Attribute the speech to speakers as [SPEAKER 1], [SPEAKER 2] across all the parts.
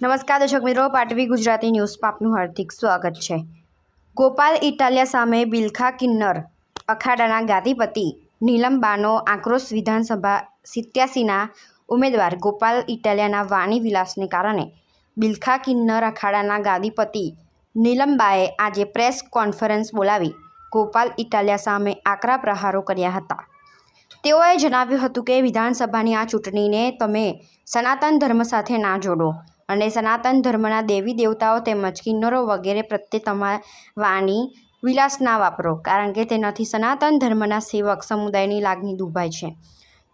[SPEAKER 1] નમસ્કાર દર્શક મિત્રો, પાટવી ગુજરાતી ન્યૂઝમાં આપનું હાર્દિક સ્વાગત છે. ગોપાલ ઇટાલિયા સામે બિલખા કિન્નર, અખાડાના ગાદીપતિ નીલમબાનો આક્રોશ વિધાનસભા સિત્યાસીના ઉમેદવાર ગોપાલ ઇટાલિયાના વાણી વિલાસને કારણે બિલખા કિન્નર અખાડાના ગાદીપતિ નીલમબાએ આજે પ્રેસ કોન્ફરન્સ બોલાવી ગોપાલ ઇટાલિયા સામે આકરા પ્રહારો કર્યા હતા. તેઓએ જણાવ્યું હતું કે, વિધાનસભાની આ ચૂંટણીને તમે સનાતન ધર્મ સાથે ના જોડો. અને સનાતન ધર્મના દેવી દેવતાઓ તેમજ કિન્નરો વગેરે પ્રત્યે તમારા વાણી વિલાસ ના વાપરો, કારણ કે તેનાથી સનાતન ધર્મના સેવક સમુદાયની લાગણી દુભાય છે.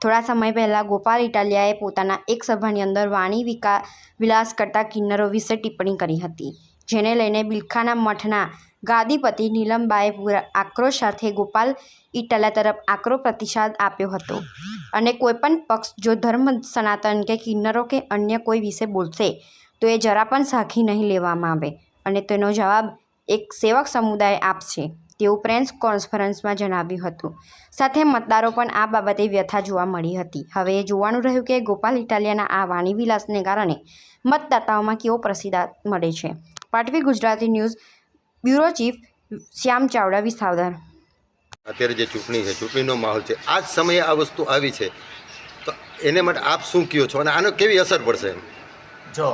[SPEAKER 1] થોડા સમય પહેલાં ગોપાલ ઇટાલિયાએ પોતાના એક સભાની અંદર વાણી વિકા, વિલાસ કરતા કિન્નરો વિશે ટિપ્પણી કરી હતી. જેને લઈને બિલખાના મઠના ગાદીપતિ નીલમબાએ આક્રોશ સાથે ગોપાલ ઇટાલિયા તરફ આકરો પ્રતિસાદ આપ્યો હતો. અને કોઈપણ પક્ષ જો ધર્મ, સનાતન કે કિન્નરો કે અન્ય કોઈ વિશે બોલશે, તો એ જરા પણ સાખી નહીં લેવામાં આવે અને તેનો જવાબ એક સેવક સમુદાય આપશે, તેવું પ્રેસ કોન્ફરન્સમાં જણાવ્યું હતું. સાથે મતદારો પણ આ બાબતે વ્યથા જોવા મળી હતી. હવે એ જોવાનું રહ્યું કે ગોપાલ ઇટાલિયાના આ વાણી વિલાસને કારણે મતદાતાઓમાં કેવો પ્રતિસાદ મળે છે. Patvi Gujarati news bureau chief Shyam Chavda Visavadar.
[SPEAKER 2] અત્યારે જે ચૂંટણી છે ચૂંટણીનો માહોલ છે આ જ સમયે આ વસ્તુ આવી છે. તો એને માટે આપ શું કહો છો અને આનો કેવી અસર પડશે
[SPEAKER 3] જો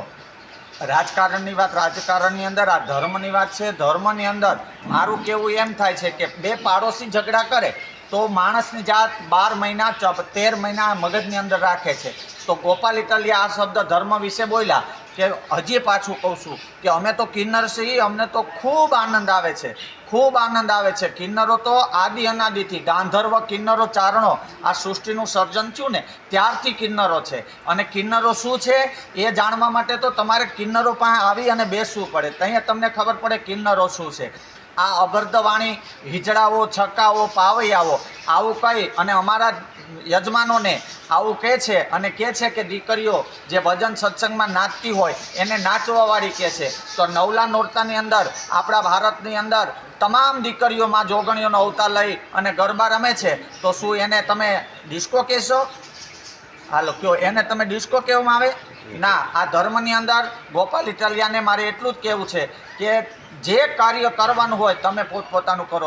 [SPEAKER 3] રાજકારણની વાત રાજકારણની અંદર આ ધર્મની વાત છે. ધર્મની અંદર મારું કેવું એમ થાય છે કે બે પાડોશી ઝઘડા કરે તો માણસની જાત બાર મહિના તેર મહિના મગજની અંદર રાખે છે. તો ગોપાલ ઇટાલિયા આ શબ્દ ધર્મ વિશે બોલ્યા કે હજી પાછું કહું છું કે અમે તો કિન્નર છીએ, અમને તો ખૂબ આનંદ આવે છે. ખૂબ આનંદ આવે છે. કિન્નરો તો આદિ અનાદિથી, ગાંધર્વ કિન્નરો ચારણો આ સૃષ્ટિનું સર્જન થયું ને, ત્યારથી કિન્નરો છે. અને કિન્નરો શું છે? એ જાણવા માટે તો તમારે કિન્નરો પાસે આવી અને બેસવું પડે. ત્યાં તમને ખબર પડે કિન્નરો શું છે. આ અભર્ધવાણી હિજડાઓ છક્કાઓ પાવૈયાઓ આવું કહી અને અમારા યજમાનોને આવું કહે છે અને કહે છે કે દીકરીઓ જે ભજન સત્સંગમાં નાચતી હોય એને નાચવાવાળી કહે છે. તો નવલા નોરતાની અંદર, આપણા ભારતની અંદર તમામ દીકરીઓમાં જોગણીઓનો અવતાર લઈ અને ગરબા રમે છે. તો શું એને તમે ડિસ્કો કહેશો? હાલો, કયો, એને તમે ડિસ્કો કહેવામાં આવે? ના, આ ધર્મની અંદર ગોપાલ ઇટાલિયાને મારે એટલું જ કહેવું છે કે જે કાર્ય કરવાનું હોય, તમે પોતપોતાનું કરો.